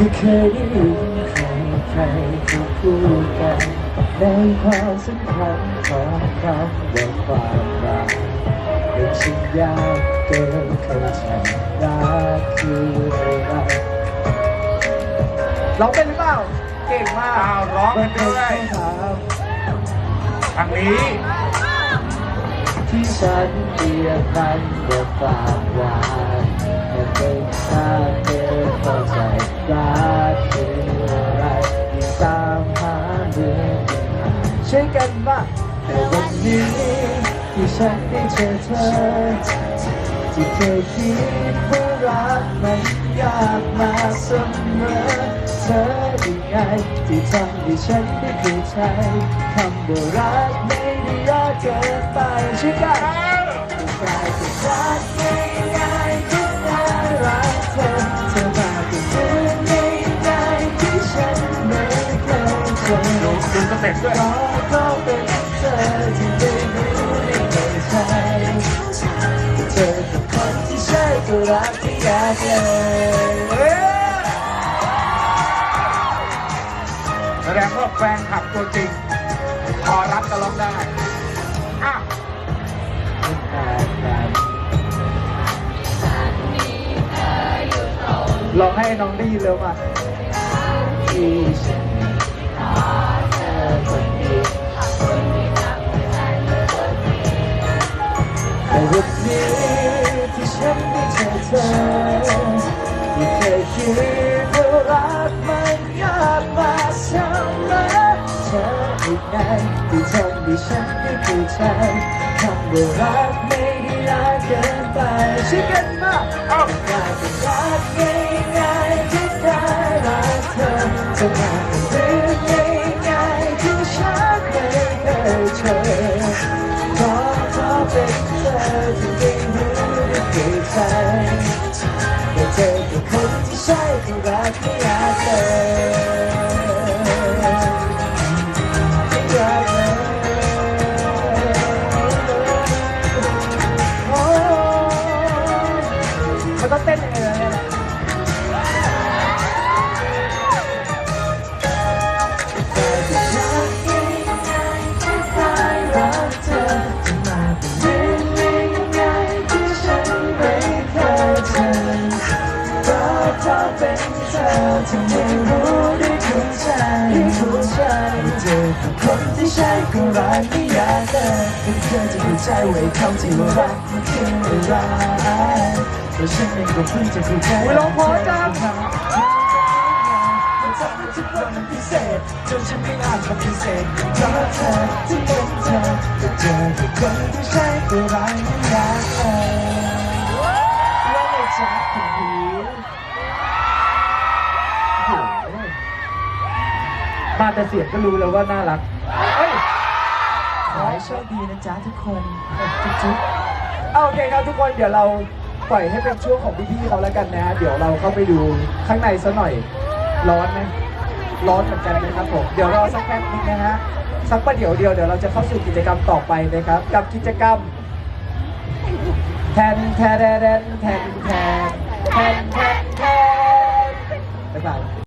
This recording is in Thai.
ก็เคยได้ยินใครใครเขาพูดกันในความสำคัญของคำว่าความรักเป็นสิ่งยากเกินเข้าใจรักคืออะไรร้องเป็นหรือเปล่า เก่งมากอ้าวร้องกันนเป็นด้วยทางนี้ ที่ฉันเรียกมันว่าความหวานมันเป็นค่าเธอเข้าใจ รักคืออะไรยิ่งตามหาเรื่องช่วยกันมากแต่วันนี้ที่ฉันได้เจอเธอที่เคยคิดว่ารักมันยากมาเสมอเธอได้ไงที่ทำให้ฉันได้เข้าใจคำว่ารักไม่ได้ยากเกินไปช่วยกันกลายเป็นรักง่ายๆ เต็ปด้วยก็ก็เป็นเธอที่ได้รู้ในใจเธอคือคนที่ใช่ก็รักที่อยากเลยแสดงว่าแฟนขับตัวจริง พอรับก็ร้องได้อะลองให้น้องได้ยินเร็วมาที่ วันนี้ที่ฉันได้เจอเธอที่เคยคิดว่ารักมันยากมาเสมอเธออีกไงที่ทำให้ฉันได้เข้าใจคำว่ารักไม่ได้ยากเกินไปช่วยกันมากเอ้ากลายเป็นรักง่ายๆ try to rock me out there. เป็นเธอที่ไม่รู้ได้เข้าใจเข้าใจเธอคือคนที่ใช่ก็รักไม่อยากแต่เธอจะเข้าใจไว้คำที่ว่ารักมันคืออะไรแต่ฉันเองก็เพิ่งจะเข้าใจอุ๊ยร้องพราะจังมันทำให้ทุกวันมันพิเศษจนฉันไม่อาจปฏิเสธเพราะเธอที่เป็นเธอแต่เจอคือคนที่ใช่ก็รักไม่อยากเลย แต่เสียงก็รู้แล้วว่าน่ารักเฮ้ย ขอให้โชคดีนะจ๊ะทุกคนจุ๊บเอาโอเคครับทุกคนเดี๋ยวเราปล่อยให้เป็นช่วงของพี่ๆเขาแล้วกันนะฮะเดี๋ยวเราเข้าไปดูข้างในซะหน่อย ร้อนไหมร้อนเหมือนกันนะครับผมเดี๋ยวรอสักแป๊บนึงนะฮะสักประเดี๋ยวเดียวเดี๋ยวเราจะเข้าสู่กิจกรรมต่อไปนะครับ กับกิจกรรมแทนแทนแทนแทนแทนแทนแทนแทนบ๊ายบาย